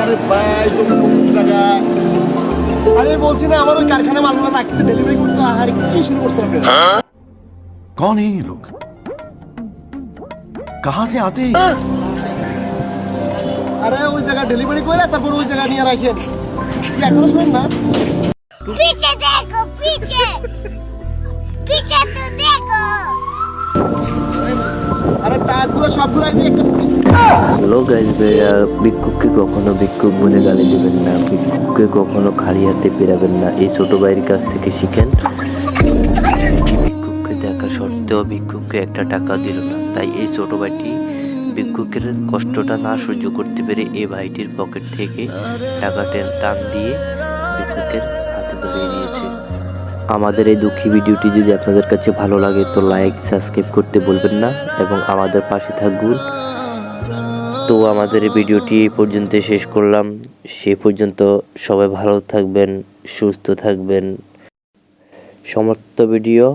আরে মালগুলো রাখতে ডেলিভারি করতে কি শুরু করছেন আপনি কন লোক কাহা আতে আরে ওই জায়গা ডেলিভারি করে তারপর ওই জায়গা নিয়ে রাখেন। কি এখনও শুনেন না? পিছে দেখো পিছে। পিছে তো দেখো। আরে একটা হ্যালো গাইজ ভাইয়া, ভিক্ষুককে কখনো ভিক্ষুক বলে গালি দেবেন না, ভিক্ষুককে কখনো খালি হাতে ফেরাবেন না। এই ছোট ভাইয়ের কাছ থেকে শিখেন ভিক্ষুককে দেখা সত্ত্বেও ভিক্ষুককে একটা টাকা দিল না। তাই এই ছোট ভাইটি ভিক্ষুকের কষ্টটা না সহ্য করতে পেরে এই ভাইটির পকেট থেকে টাকা টান দিয়ে ভিক্ষুকের হাতে ধরিয়ে দিয়েছে। আমাদের এই দুঃখী ভিডিওটি যদি আপনাদের কাছে ভালো লাগে, তো লাইক সাবস্ক্রাইব করতে বলবেন না। এবং আমাদের পাশে থাকুন। তো আমাদের ভিডিওটি এই পর্যন্ত শেষ করলাম। সে পর্যন্ত সবাই ভালো থাকবেন, সুস্থ থাকবেন। সমর্থ ভিডিও